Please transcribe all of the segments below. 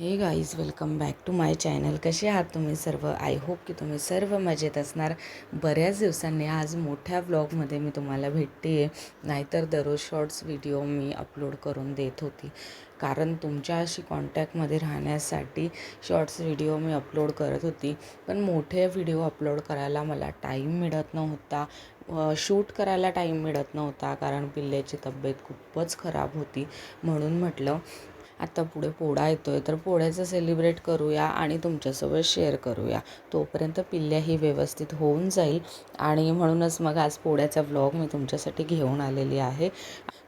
हे guys welcome back to my channel कसे आहात तुम्ही सर्व? आय होप की तुम्ही सर्व मजेत असणार. बऱ्याच दिवसांनी आज मोठ्या व्लॉगमध्ये मी तुम्हाला भेटते. आहे नाहीतर दररोज शॉर्ट्स व्हिडिओ मी अपलोड करून देत होती. कारण तुमच्याशी कॉन्टॅक्टमध्ये राहण्यासाठी शॉर्ट्स व्हिडिओ मी अपलोड करत होती. पण मोठे व्हिडिओ अपलोड करायला मला टाईम मिळत नव्हता. शूट करायला टाईम मिळत नव्हता. कारण पिल्ल्याची तब्येत खूपच खराब होती. म्हणून म्हटलं आता पुढे पोळा येतो आहे तर पोळ्याचं सेलिब्रेट करूया आणि तुमच्यासोबत शेअर करूया. तोपर्यंत पिल्ल्या ही व्यवस्थित होऊन जाईल आणि म्हणूनच मग आज पोळ्याचा व्लॉग मी तुमच्यासाठी घेऊन आलेली आहे.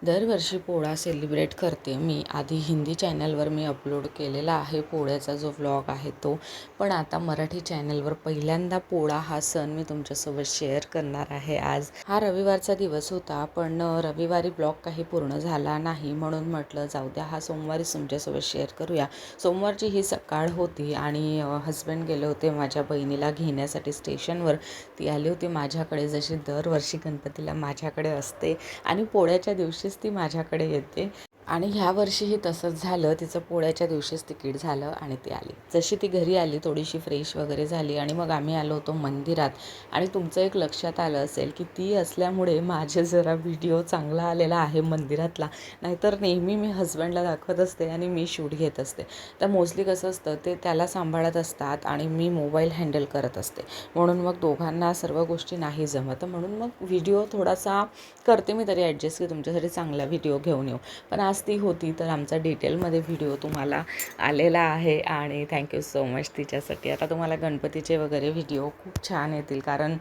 दरवर्षी पोळा सेलिब्रेट करते. मी आधी हिंदी चॅनलवर मी अपलोड केलेला आहे पोळ्याचा जो व्लॉग आहे तो. पण आता मराठी चॅनलवर पहिल्यांदा पोळा हा सण मी तुमच्यासोबत शेअर करणार आहे आज. हा रविवारचा दिवस होता पण रविवारी ब्लॉग काही पूर्ण झाला नाही म्हणून म्हटलं जाऊ द्या हा सोमवारी तुमच्यासोबत शेअर करूया. सोमवारची ही सकाळ होती आणि हस्बंड गेले होते माझ्या बहिणीला घेण्यासाठी स्टेशनवर ती आली होती माझ्याकडे जशी दरवर्षी गणपतीला माझ्याकडे असते आणि पोळ्याच्या दिवशीच ती माझ्याकडे येते. आणि ह्या वर्षीही तसंच झालं. तिचं पोळ्याच्या दिवशीच तिकीट झालं आणि ती आली. जशी ती घरी आली थोडीशी फ्रेश वगैरे झाली आणि मग आम्ही आलो होतो मंदिरात. आणि तुमचं एक लक्षात आलं असेल की ती असल्यामुळे माझे जरा व्हिडिओ चांगला आलेला आहे मंदिरातला. नाहीतर नेहमी मी हस्बंडला दाखवत असते आणि मी शूट घेत असते. तर मोस्टली कसं असतं ते त्याला सांभाळत असतात आणि मी मोबाईल हँडल करत असते. म्हणून मग दोघांना सर्व गोष्टी नाही जमत. म्हणून मग व्हिडिओ थोडासा करते मी तरी ॲडजस्ट की तुमच्यासाठी चांगला व्हिडिओ घेऊन येऊ. पण आज ती होती तर आमचा डिटेलमध्ये व्हिडिओ तुम्हाला आलेला आहे आणि थँक्यू सो मच तिच्यासाठी. आता तुम्हाला गणपतीचे वगैरे व्हिडिओ खूप छान येतील कारण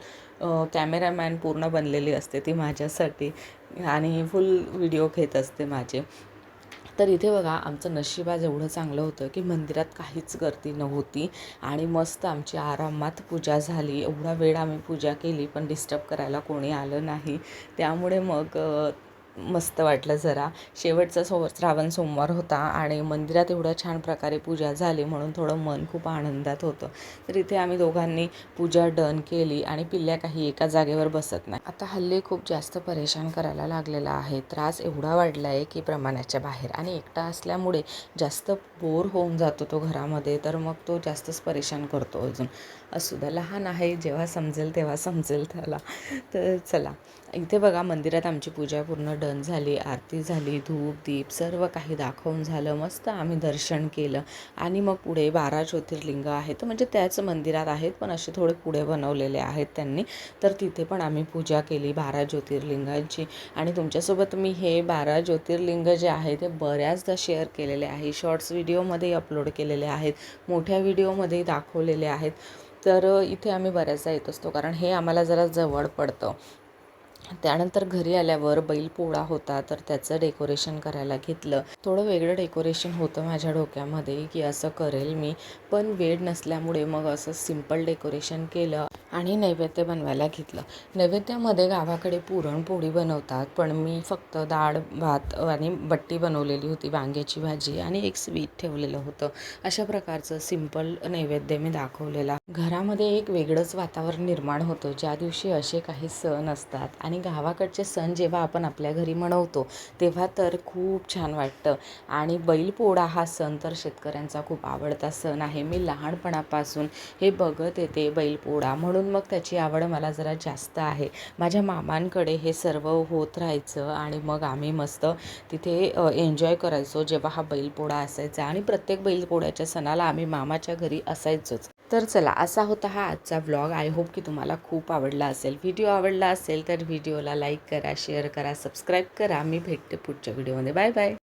कॅमेरामॅन पूर्ण बनलेली असते ती माझ्यासाठी आणि फुल व्हिडिओ घेत असते माझे. तर इथे बघा आमचं नशिबाज एवढं चांगलं होतं की मंदिरात काहीच गर्दी नव्हती आणि मस्त आमची आरामात पूजा झाली. एवढा वेळ आम्ही पूजा केली पण डिस्टर्ब करायला कोणी आलं नाही. त्यामुळे मग मस्त वाटलं जरा. शेवटचा सो श्रावण सोमवार होता आणि मंदिरात एवढ्या छान प्रकारे पूजा झाली म्हणून थोडं मन खूप आनंदात होतं. तर इथे आम्ही दोघांनी पूजा डन केली आणि पिल्ल्या काही एका जागेवर बसत नाही. आता हल्ली खूप जास्त परेशान करायला लागलेला आहे. त्रास एवढा वाढला आहे की प्रमाणाच्या बाहेर आणि एकटा असल्यामुळे जास्त बोर होऊन जातो तो घरामध्ये तर मग तो जास्तच परेशान करतो अजून. असू द्या लहान आहे जेव्हा समजेल तेव्हा समजेल त्याला. तर चला इथे बघा मंदिरात आमची पूजा पूर्ण डन झाली आरती झाली धूप दीप सर्व काही दाखवून झालं मस्त आम्ही दर्शन केलं. आणि मग पुढे बारा ज्योतिर्लिंग आहेत म्हणजे त्याच मंदिरात आहेत पण असे थोडे पुढे बनवलेले आहेत त्यांनी. तर तिथे पण आम्ही पूजा केली बारा ज्योतिर्लिंगांची. आणि तुमच्यासोबत मी हे बारा ज्योतिर्लिंग जे आहे ते बऱ्याचदा शेअर केलेले आहे. शॉर्ट्स व्हिडिओमध्ये अपलोड केलेले आहेत मोठ्या व्हिडिओमध्ये दाखवलेले आहेत. तर इथे आम्ही बऱ्याचदा येत असतो कारण हे आम्हाला जरा जवळ पडतं. त्यानंतर घरी आल्यावर बैलपोळा होता तर त्याचं डेकोरेशन करायला घेतलं. थोडं वेगळं डेकोरेशन होतं माझ्या डोक्यामध्ये की असं करेल मी पण वेळ नसल्यामुळे मग असं सिंपल डेकोरेशन केलं. आणि नैवेद्य बनवायला घेतलं. नैवेद्यामध्ये गावाकडे पुरणपोळी बनवतात पण मी फक्त डाळ भात आणि बट्टी बनवलेली होती वांग्याची भाजी आणि एक स्वीट ठेवलेलं होतं. अशा प्रकारचं सिंपल नैवेद्य मी दाखवलेला. घरामध्ये एक वेगळंच वातावरण निर्माण होतं. ज्या दिवशी असे काही सण असतात आणि गावाकडचे सण जेव्हा आपण आपल्या घरी मनवतो तेव्हा तर खूप छान वाटतं. आणि बैलपोळा हा सण तर शेतकऱ्यांचा खूप आवडता सण आहे. मी लहानपणापासून हे बघत येते बैलपोळा म्हणून. म्हणून मग त्याची आवड मला जरा जास्त आहे. माझ्या मामांकडे हे सर्व होत राहायचं आणि मग आम्ही मस्त तिथे एन्जॉय करायचो. जेव्हा हा बैलपोळा असायचा आणि प्रत्येक बैलपोळ्याच्या सणाला आम्ही मामाच्या घरी असायचोच. तर चला असा होता हा आजचा व्लॉग आय होप की तुम्हाला खूप आवडला असेल. व्हिडिओ आवडला असेल तर व्हिडिओला लाईक करा शेअर करा सबस्क्राईब करा. मी भेटते पुढच्या व्हिडिओमध्ये बाय बाय